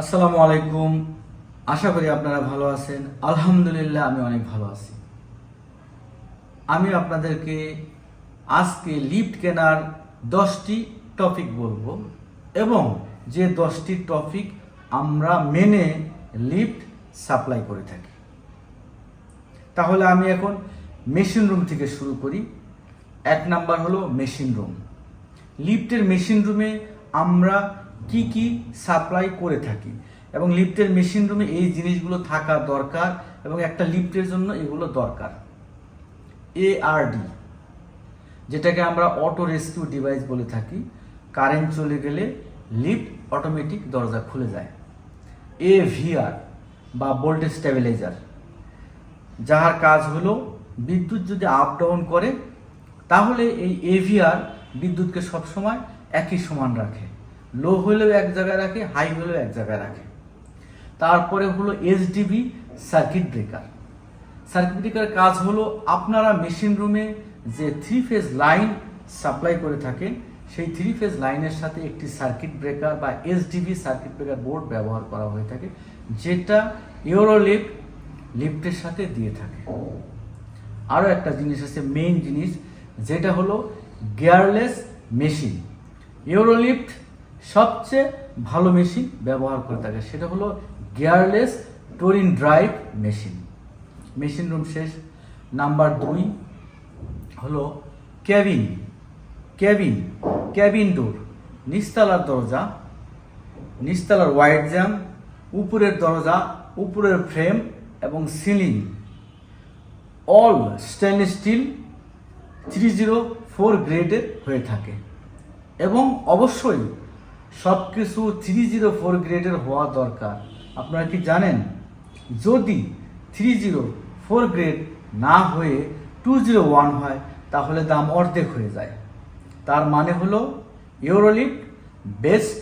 আসসালামু আলাইকুম। আশা করি আপনারা ভালো আছেন। আলহামদুলিল্লাহ, আমি অনেক ভালো আছি। আমি আপনাদেরকে আজকে লিফট কেনার দশটি টপিক বলব এবং যে দশটি টপিক আমরা মেনে লিফট সাপ্লাই করে থাকি। তাহলে আমি এখন মেশিন রুম থেকে শুরু করি। এক নাম্বার হলো মেশিন রুম। লিফটের মেশিন রুমে আমরা কি কি সাপ্লাই করে থাকি। এবং লিফটের মেশিন রুমে এই জিনিসগুলো থাকা দরকার এবং একটা লিফটের জন্য এগুলো দরকার। এআরডি যেটাকে আমরা অটো রেস্কিউ ডিভাইস বলে থাকি। কারেন্ট চলে গেলে লিফট অটোমেটিক দরজা খুলে যায়। এভিআর বা ভোল্টেজ স্টেবিলাইজার যার কাজ হলো বিদ্যুৎ যদি আপ ডাউন করে, তাহলে এই এভিআর বিদ্যুৎকে সবসময় একই সমান রাখে। লো হলেও এক জায়গায় রাখে, হাই হলেও এক জায়গায় রাখে। তারপরে হলো HDB circuit breaker. Circuit breaker কাজ হলো আপনারা মেশিন রুমে যে থ্রি ফেজ লাইন সাপ্লাই করে থাকেন, সেই থ্রি ফেজ লাইনের সাথে একটি সার্কিট ব্রেকার বা এসডিবি সার্কিট ব্রেকার বোর্ড ব্যবহার করা হয়ে থাকে, যেটা ইউরোলিফট লিফটের সাথে দিয়ে থাকে। আরও একটা জিনিস আছে মেইন জিনিস, যেটা হলো গিয়ারলেস মেশিন ইউরোলিফট সবচেয়ে ভালো মেশিন ব্যবহার করে থাকে। সেটা হলো গিয়ারলেস টোরিন ড্রাইভ মেশিন। মেশিন রুম শেষ। নাম্বার দুই হলো ক্যাবিন ক্যাবিন ক্যাবিন ডোর, নিচতলার দরজা, নিচতলার ওয়াইড জ্যাম, উপরের দরজা, উপরের ফ্রেম এবং ceiling. All stainless steel three zero four গ্রেডের হয়ে থাকে। এবং অবশ্যই সব কিছু থ্রি জিরো ফোর গ্রেডের হওয়া দরকার। আপনারা কি জানেন? যদি থ্রি জিরো ফোর গ্রেড না হয়ে টু জিরো ওয়ান হয়, তাহলে দাম অর্ধেক হয়ে যায়। তার মানে হলো Euro Lift best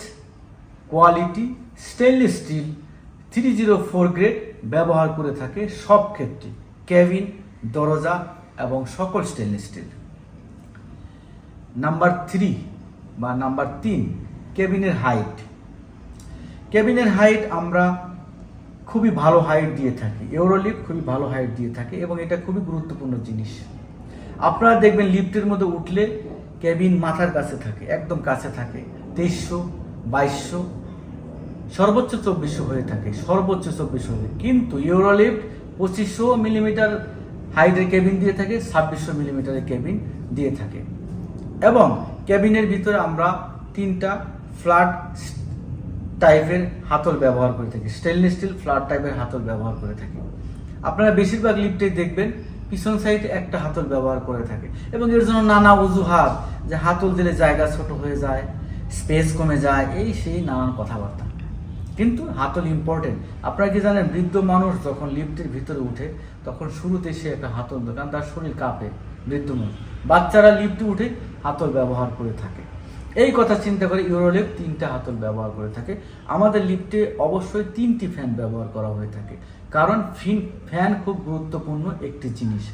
quality stainless steel three zero four grade ব্যবহার করে থাকে সব ক্ষেত্রে ক্যাবিন দরজা এবং সকল স্টেনলেস স্টিল নাম্বার থ্রি বা নাম্বার তিন কেবিনের হাইট। কেবিনের হাইট আমরা খুবই ভালো হাইট দিয়ে থাকি। ইউরোলিফট খুবই ভালো হাইট দিয়ে থাকে এবং এটা খুবই গুরুত্বপূর্ণ জিনিস। আপনারা দেখবেন লিফটের মধ্যে উঠলে কেবিন মাথার কাছে থাকে, একদম কাছে থাকে। তেইশশো, বাইশশো, সর্বোচ্চ চব্বিশশো হয়ে থাকে, সর্বোচ্চ চব্বিশশো হয়ে কিন্তু ইউরোলিফট পঁচিশশো মিলিমিটার হাইটের কেবিন দিয়ে থাকে, ছাব্বিশশো মিলিমিটারের কেবিন দিয়ে থাকে। এবং কেবিনের ভিতরে আমরা তিনটা ফ্ল্যাট টাইপের হাতল ব্যবহার করে থাকি। স্টেনলেস স্টিল ফ্ল্যাট টাইপের হাতল ব্যবহার করে থাকি। আপনারা বেশিরভাগ লিফটে দেখবেন, পিছন সাইডে একটা হাতল ব্যবহার করে থাকে। এবং এর জন্য নানা অজুহাত, যে হাতল দিলে জায়গা ছোট হয়ে যায় স্পেস কমে যায়, এই সেই নানান কথাবার্তা। কিন্তু হাতল ইম্পর্টেন্ট আপনারা কি জানেন, বৃদ্ধ মানুষ যখন লিফটের ভিতরে উঠে, তখন শুরুতে সে একটা হাতল কারণ তার শরীর কাঁপে বৃদ্ধ মানুষ। বাচ্চারা লিফটে উঠে হাতল ব্যবহার করে থাকে। এই কথা চিন্তা করে ইউরোলিফট তিনটা হাতল ব্যবহার করে থাকে। আমাদের লিফটে অবশ্যই তিনটি ফ্যান ব্যবহার করা হয়ে থাকে। কারণ ফিন, ফ্যান খুব গুরুত্বপূর্ণ একটি জিনিস।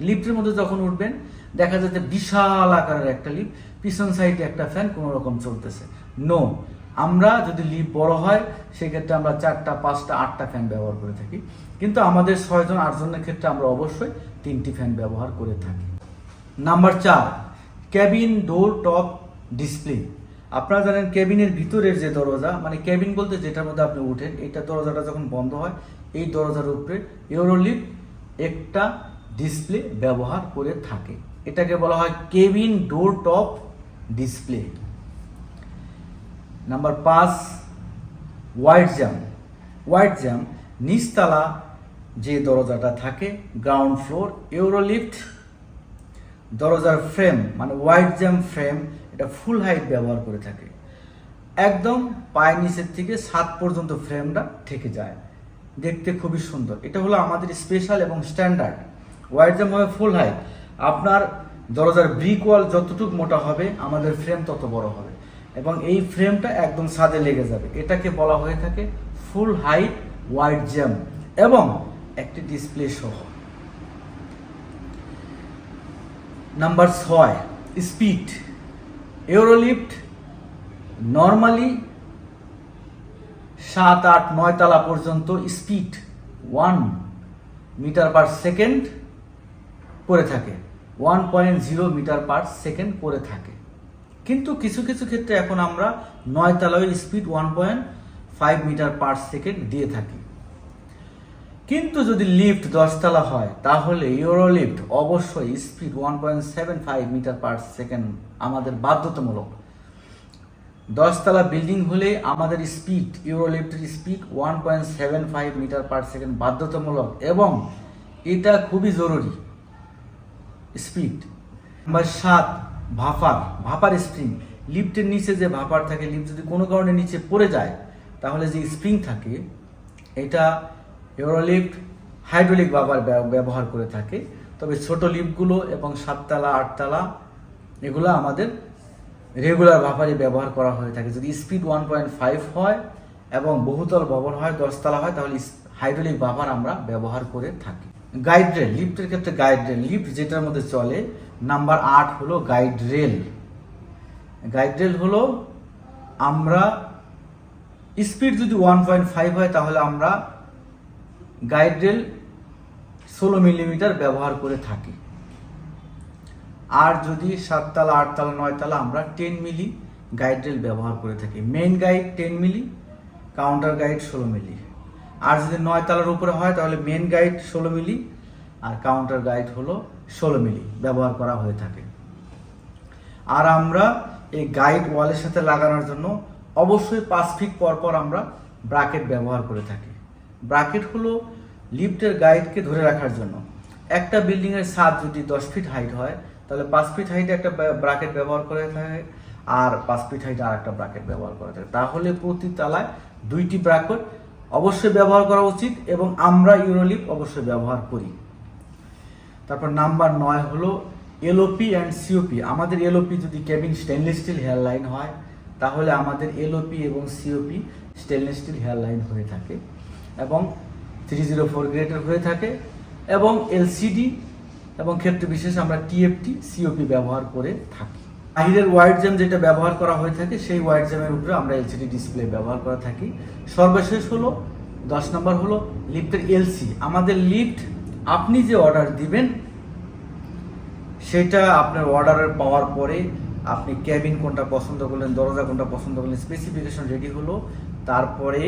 লিফটের মধ্যে যখন উঠবেন, দেখা যাচ্ছে বিশাল আকারের একটা লিফট, পিছন সাইডে একটা ফ্যান, কোনো রকম চলতেছে। নো আমরা যদি লিফট বড় হয়, সেক্ষেত্রে আমরা চারটা, পাঁচটা, আটটা ফ্যান ব্যবহার করে থাকি। কিন্তু আমাদের ছয়জন আটজনের ক্ষেত্রে আমরা অবশ্যই তিনটি ফ্যান ব্যবহার করে থাকি। নাম্বার চার, ক্যাবিন, ডোর টপ ডিসপ্লে আপনারা জানেন কেবিনের ভিতরের যে দরজা মানে কেবিন বলতে যেটার মধ্যে আপনি উঠেন এইটা দরজাটা যখন বন্ধ হয়, এই দরজার উপরে ইউরোলিপ একটা ডিসপ্লে ব্যবহার করে থাকে। এটাকে বলা হয় cabin door top display number পাঁচ, হোয়াইট জ্যাম। হোয়াইট জ্যাম, নিচতলা যে দরজাটা থাকে, গ্রাউন্ড ফ্লোর ইউরোলিফট দরজার ফ্রেম মানে হোয়াইট জ্যাম ফ্রেম এটা ফুল হাইট ব্যবহার করে থাকে। একদম পায়ের নিচের থেকে সাত পর্যন্ত ফ্রেমটা থেকে যায়। দেখতে খুবই সুন্দর। এটা হলো আমাদের স্পেশাল এবং স্ট্যান্ডার্ড হোয়াইট জ্যাম হবে ফুল হাইট আপনার দরজার ব্রিক ওয়াল যতটুকু মোটা হবে, আমাদের ফ্রেম তত বড় হবে। এবং এই ফ্রেমটা একদম সাদে লেগে যাবে। এটাকে বলা হয়ে থাকে ফুল হাইট হোয়াইট জ্যাম এবং একটি ডিসপ্লে সহ। নাম্বার ছয় স্পিড ইউরোলিফট নর্মালি সাত আট নয় তালা পর্যন্ত speed one metre per second করে থাকে। One point zero metre per second করে থাকে। কিন্তু কিছু কিছু ক্ষেত্রে এখন আমরা নয় তালায় speed one point five metre per second দিয়ে থাকি। কিন্তু যদি লিফট দশতলা হয়, তাহলে ইউরো লিফট অবশ্যই speed one point seven five metre per second আমাদের বাধ্যতামূলক। দশতলা বিল্ডিং হলে আমাদের স্পিড ইউরো লিফটের speed one point seven five metre per second বাধ্যতামূলক এবং এটা খুবই জরুরি স্পিড নাম্বার সাত ভাপার ভাপার স্প্রিং লিফটের নিচে যে ভাপার থাকে লিফট যদি কোনো কারণে নিচে পড়ে যায়, তাহলে যে স্প্রিং থাকে, এটা ইউরোলিফট হাইড্রোলিক ব্যব- ব্যবহার করে থাকে। তবে ছোট লিফটগুলো এবং সাততলা, আটতলা, এগুলো আমাদের রেগুলার ভাপারে ব্যবহার করা হয়ে থাকে। যদি স্পিড ওয়ান পয়েন্ট ফাইভ হয় এবং বহুতল ভবন হয়, দশতলা হয়, তাহলে হাইড্রোলিক ভাপার আমরা ব্যবহার করে থাকি। গাইড রেল লিফটের ক্ষেত্রে গাইড রেল লিফট যেটার মধ্যে চলে নাম্বার আট হলো গাইড রেল গাইড রেল হলো আমরা স্পিড যদি ওয়ান পয়েন্ট ফাইভ হয়, তাহলে আমরা গাইড রেল ষোলো মিলিমিটার ব্যবহার করে থাকি। আর যদি সাততলা, আটতলা, নয়তলা আমরা টেন মিলি গাইড রেল ব্যবহার করে থাকি। Main guide ten milli counter guide ষোলো মিলি। আর যদি নয়তলার উপরে হয়, তাহলে মেন গাইড ষোলো মিলি আর কাউন্টার গাইড হলো ষোলো মিলি ব্যবহার করা হয়ে থাকে। আর আমরা এই গাইড ওয়ালের সাথে লাগানোর জন্য অবশ্যই পাঁচ ফিট পর পর আমরা ব্রাকেট ব্যবহার করে থাকি। ব্রাকেট হলো লিফটের গাইডকে ধরে রাখার জন্য। একটা বিল্ডিং এর ছাদ যদি দশ ফিট হাইট হয়, তাহলে পাঁচ ফিট হাইটে একটা ব্রাকেট ব্যবহার করে থাকে আর পাঁচ ফিট হাইটে আর একটা ব্রাকেট ব্যবহার করে থাকে। তাহলে প্রতি তলায় দুইটি ব্রাকেট অবশ্যই ব্যবহার করা উচিত এবং আমরা ইউরোলিপ অবশ্যই ব্যবহার করি। তারপর নাম্বার নয় হলো এলওপি অ্যান্ড সিওপি। আমাদের এলওপি যদি cabin stainless steel hair line হয়, তাহলে আমাদের এলওপি এবং COP stainless steel hair line হয়ে থাকে। এবং থ্রি জিরো ফোর গ্রেডের হয়ে থাকে এবং এলসিডি এবং ক্ষেত্রে বিশেষ আমরা টিএফটি সিওপি ব্যবহার করে থাকি। বাহিরের ওয়াইড জ্যাম যেটা ব্যবহার করা হয়ে থাকে, সেই ওয়াইড জ্যামের উপরে আমরা এলসিডি ডিসপ্লে ব্যবহার করে থাকি। সর্বশেষ হলো, দশ নম্বর হলো লিফটের এলসি আমাদের লিফট আপনি যে অর্ডার দিবেন, সেটা আপনার অর্ডারের পাওয়ার পরে আপনি ক্যাবিন কোনটা পছন্দ করলেন, দরজা কোনটা পছন্দ করলেন স্পেসিফিকেশন রেডি হলো, তারপরে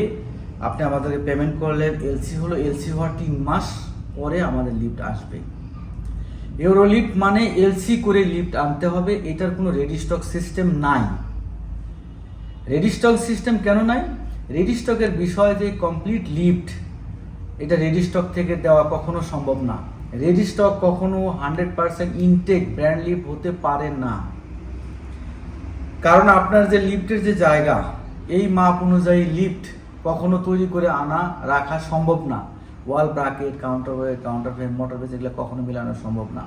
আপনি আমাদেরকে পেমেন্ট করলেন এলসি হলো এলসি হওয়ার তিন মাস পরে আমাদের লিফট আসবে। ইউরো লিফট মানে এলসি করে লিফট আনতে হবে, এটার কোনো রেডি স্টক সিস্টেম নাই। রেডি স্টক সিস্টেম কেন নাই? রেডি স্টকের বিষয় যে কমপ্লিট লিফট এটা রেডি স্টক থেকে দেওয়া কখনো সম্ভব না। রেডি স্টক কখনো hundred percent intact brand lift হতে পারে না। কারণ আপনার যে লিফটের যে জায়গা, এই মাপ অনুযায়ী লিফট কখনো তৈরি করে আনা, রাখা সম্ভব না। Wall bracket counter weight counter frame motor base এগুলো কখনো মিলানো সম্ভব না।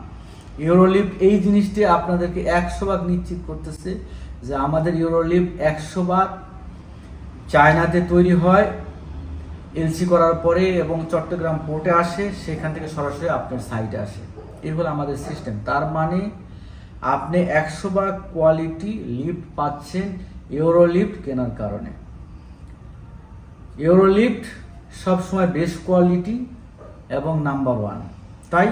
ইউরোলিফট এই জিনিসটি আপনাদেরকে একশো ভাগ নিশ্চিত করতেছে যে আমাদের ইউরোলিফট একশো ভাগ চায়নাতে তৈরি হয় এলসি করার পরে এবং চট্টগ্রাম পোর্টে আসে, সেখান থেকে সরাসরি আপনার সাইটে আসে। এই হলো আমাদের সিস্টেম তার মানে আপনি একশো ভাগ কোয়ালিটি লিফট পাচ্ছেন ইউরো লিফট কেনার কারণে। ইউরো লিফট সবসময় বেস্ট কোয়ালিটি এবং নাম্বার ওয়ান তাই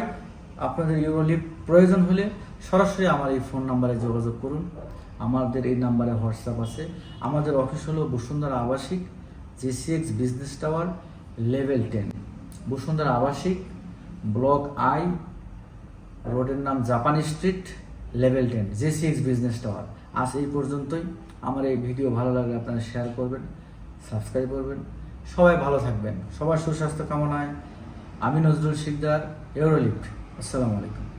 আপনাদের ইউরো লিফট প্রয়োজন হলে সরাসরি আমার এই ফোন নাম্বারে যোগাযোগ করুন। আমাদের এই নাম্বারে হোয়াটসঅ্যাপ আছে। আমাদের অফিস হলো বসুন্ধরা আবাসিক GCX business tower level ten Bashundhara আবাসিক ব্লক আই রোডের নাম জাপানি street level ten JCX business tower আজ এই পর্যন্তই। আমার এই ভিডিও ভালো লাগলে আপনারা শেয়ার করবেন। সাবস্ক্রাইব করবেন। সবাই ভালো থাকবেন। সবার সুস্বাস্থ্য কামনায় আমি নজরুল শিকদার ইউরোলিফ্ট আসসালামু আলাইকুম।